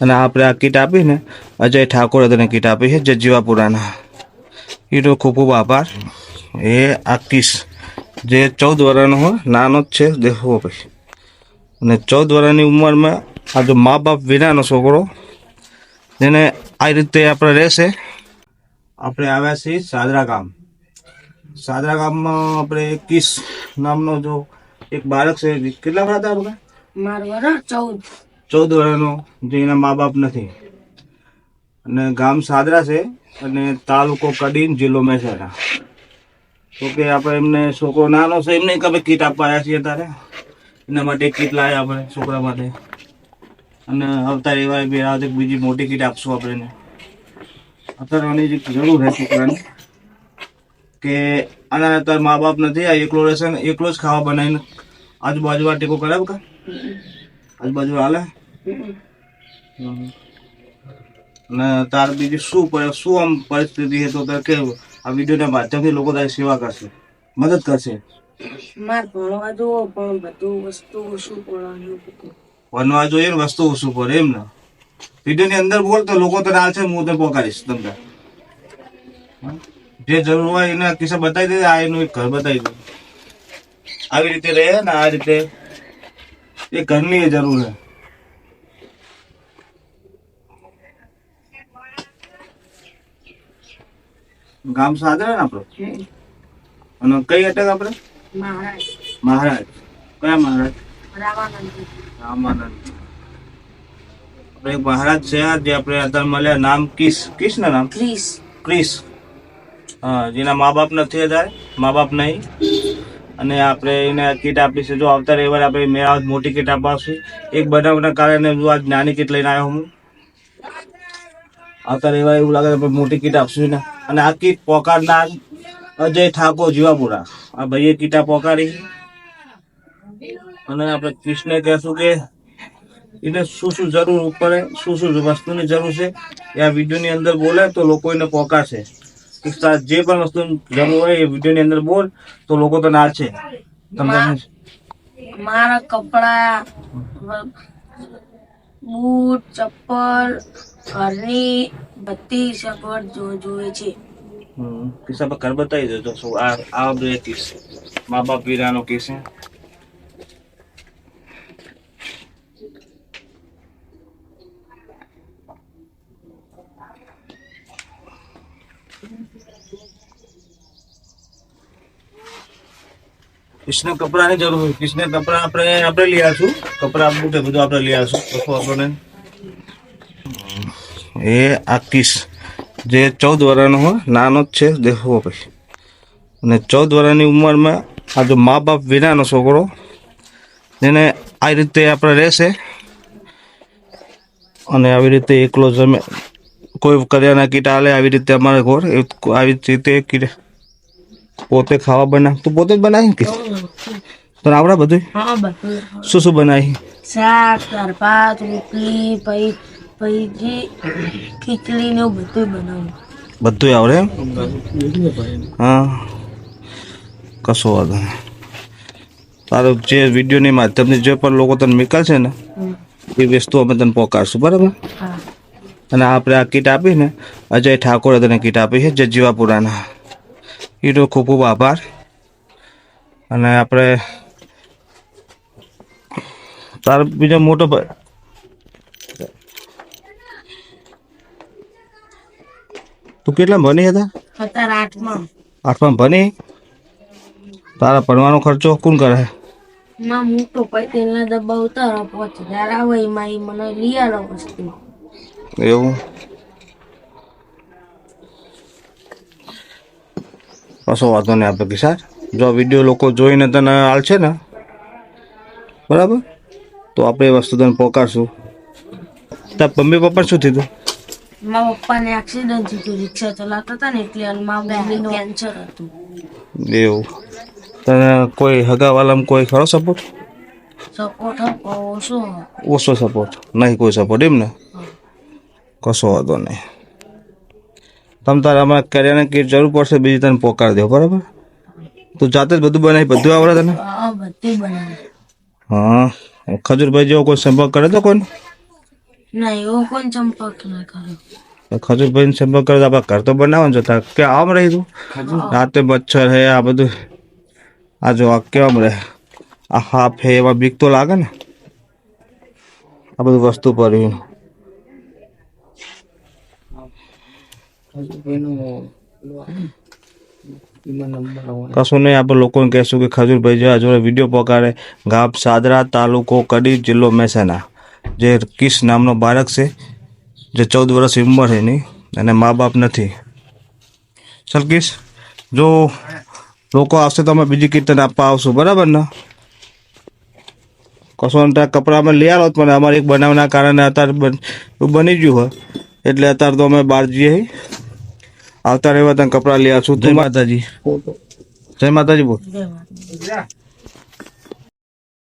અને આપણે આ કીટ આપીને અજય ઠાકોરે તેને કીટ આપી છે, જે જીવાપુરાના. એનો ખૂબ ખૂબ આભાર. એ આ કિસ જે ચૌદ વર્ષનો હોય, નાનો જ છે, દેખો ભાઈ. અને ચૌદ વર્ષની ઉંમરમાં આ જો મા બાપ વિનાનો છોકરો, જેને આ રીતે આપણે રહેશે, આપણે આવ્યા છીએ સાદરા ગામ. સાદરા ગામમાં આપણે કિસ નામનો જો એક બાળક છે, કેટલા વર્ષ હતા આપણે મારું વર્ષ ચૌદ. ચૌદ વર્ષનો જે એના મા બાપ નથી. અને ગામ સાદરા છે અને તાલુકો કડીન જિલ્લો મહેસાણા. તો કે આપણે એમને છોકરો નાનો છે, એમને કે કીટ આપવા છીએ તારે એના માટે કીટ લાવ્યા આપણે છોકરા માટે. અને અવતાર એવા બે આ એક બીજી મોટી કીટ આપશું આપણે અત્યારે આની જે જરૂર છે છોકરાને કે આના અત્યારે મા બાપ નથી, આ એકલો રહેશે ને, એકલો જ ખાવા બનાવીને આજુબાજુમાં ટેકો કરાવ બકા આજુબાજુ હાલે? અને તાર બીજી શું શું આમ પરિસ્થિતિ છે? તો કે આ વિડીયોના માધ્યમથી લોકો તારી સેવા કરશે. મદદ કરશે. માર ભણવા જુઓ પણ બધું વસ્તુ ઓછું બધું વનવા જોઈએ ને વસ્તુ ઓછું પડે એમ ને. વિડીયોની અંદર બોલ તો લોકો તને હાલ છે હું તને પહોંચાડીશ તમને. જે જરૂર હોય એના કિસ્સા બતાવી દે આ એનું એક ઘર બતાવી દે. આવી રીતે રહે ને આ રીતે એ ઘરની એ જરૂર છે. ગામ સાદરા ને આપડે અને કઈ અટક આપડે મહારાજ. કયા મહારાજ? રામાનંદ રામાનંદ આપણે મહારાજ છે જે આપણે અત્યારે મળ્યા નામ કિસ. કિસ ને નામ? ક્રિસ. ક્રિસ. હા જેના મા બાપ નથી અત્યારે. મા બાપ નહીં. અને આપણે એને કીટ આપીશું જો આવતા રવિવાર આપણે મેળા મોટી કીટ આપવાશું. એક બનાવના કારણે હું આજ નાની કીટ લઈને આવ્યો હું આવતા રવિવારે એવું લાગે આપણે મોટી કીટ આપશું ને અને આ કીટ પોકારનાર અજય ઠાકોર જીવાપુરા. આ ભાઈએ કીટા પોકારી. અને આપણે કૃષ્ણ કહેશું કે એને શું શું જરૂર ઉપર શું શું વસ્તુની જરૂર છે. એ આ વિડીયોની અંદર બોલે તો લોકો એને પોકાશે જે પણ વસ્તુ જરૂર હોય એ વિડીયોની અંદર બોલ તો લોકો તો છે. તમને મારા કપડા બૂટ ચપ્પલ ઘરની બધી સગવડ જો જોવે છે. હમ, કિસ્સા પર ઘર બતાવી દેજો શું આ આ બે કિસ મા બાપ વીરાનો કેસ છે. કૃષ્ણ કપડાની જરૂર હોય. કૃષ્ણ કપડા આપણે આપણે લઈ આવશું કપડા બુટે બધું આપણે લઈ આવશું કશું આપણને. એ આ કિસ જે ચૌદ વર્ષનો હોય, નાનો જ છે, દેખવો ભાઈ. અને ચૌદ વર્ષની ઉંમરમાં આ જો મા બાપ વિનાનો છોકરો, જેને આ રીતે આપણે રહેશે, અને આવી રીતે એકલો જમે, કોઈ કર્યાના કીટ આલે આવી રીતે અમારે ઘર આવી રીતે કીટ પોતે ખાવા બનાવ તું પોતે જ બનાવી કે? તને આવડે બધું હા બધું શું શું બનાવી? શાક દાળ ભાત રોટલી પછી પછી જે ખીચડી ને એવું બધું બનાવું. બધું આવડે એમ? હા. કશો વાંધો નહીં. તારું જે વિડીયોની માધ્યમથી જે પણ લોકો તને મોકલશે ને એ વસ્તુ અમે તને પહોંચાડશું બરાબર? હા. અને આપણે આ કીટ આપીને અજય ઠાકોરે તને કીટ આપી છે જે જીવાપુરાના. એનો ખૂબ ખૂબ આભાર. અને આપણે તાર બીજો મોટો તું કેટલા ભણી હતા? આઠમા. ભણી? તારા ભણવાનો ખર્ચો કોણ કરે? માં મોટો ભાઈ તેલના ડબ્બા ઉતારો પાંચ હજાર આવે એમાં એ મને લઈ આલો વસ્તુ. એવું? કશો વાંધો નહીં આપણે કિસાર જો વીડિયો લોકો જોઈને તને હાલશે ને બરાબર? તો આપણે એ વસ્તુ તને પહોંચાડશું તાર મમ્મી પપ્પા શું થયું મારા પપ્પાને એક્સિડન્ટ થયું હતું રિક્ષા ચલાવતા હતા ને એટલે મારા મમ્મીનું કેન્સર હતું. એવું. તને કોઈ હગાવાલામાં કોઈ ખરો સપોર્ટ સપોર્ટ ઓછો. ઓછો સપોર્ટ નહીં કોઈ સપોર્ટ એમ ને? કશો વાંધો નહીં. તમ તારે આમાં કર્યાને કીટ જરૂર પડશે બીજી તને પોકાર દો બરાબર તું જાતે જ બધું બનાવી બધું આવડે તને હા બધું બનાવે હા ખજૂરભાઈ જેવો કોઈ સંપર્ક કરે તો કોઈને ના એવો કોઈ સંપર્ક ના કર્યો ખજૂરભાઈ સંપર્ક કરો તો આપણે ઘર તો બનાવો ને જતા કે આમ રહી તું રાતે મચ્છર હે આ બધું આ જો આ કેમ રહે આ હાફ હે એમાં બીક તો લાગે ને આ બધું વસ્તુ પડ્યું કશું નહીં આપણે લોકોને કહેશું કે ખજૂરભાઈ જે જોડે વીડિયો પકાડે ગામ સાદરા તાલુકો કડી જિલ્લો મહેસાણા. જે કિસ નામનો બાળક છે, જે ચૌદ વર્ષની ઉંમર છે એની અને મા બાપ નથી. ચાલ કિસ, જો લોકો આવશે તો અમે બીજી કીર્તન આપવા આવશું, બરાબર ને? કશો ત્યાં કપડાં અમે લઈ આવો પણ અમારે એક બનાવના કારણે અત્યારે બની ગયું હોય. એટલે અત્યારે તો અમે બહાર જઈએ. આવતા રહેવા તને કપડાં લઈ આવશું જય માતાજી જય માતાજી બોલ જય માતાજી.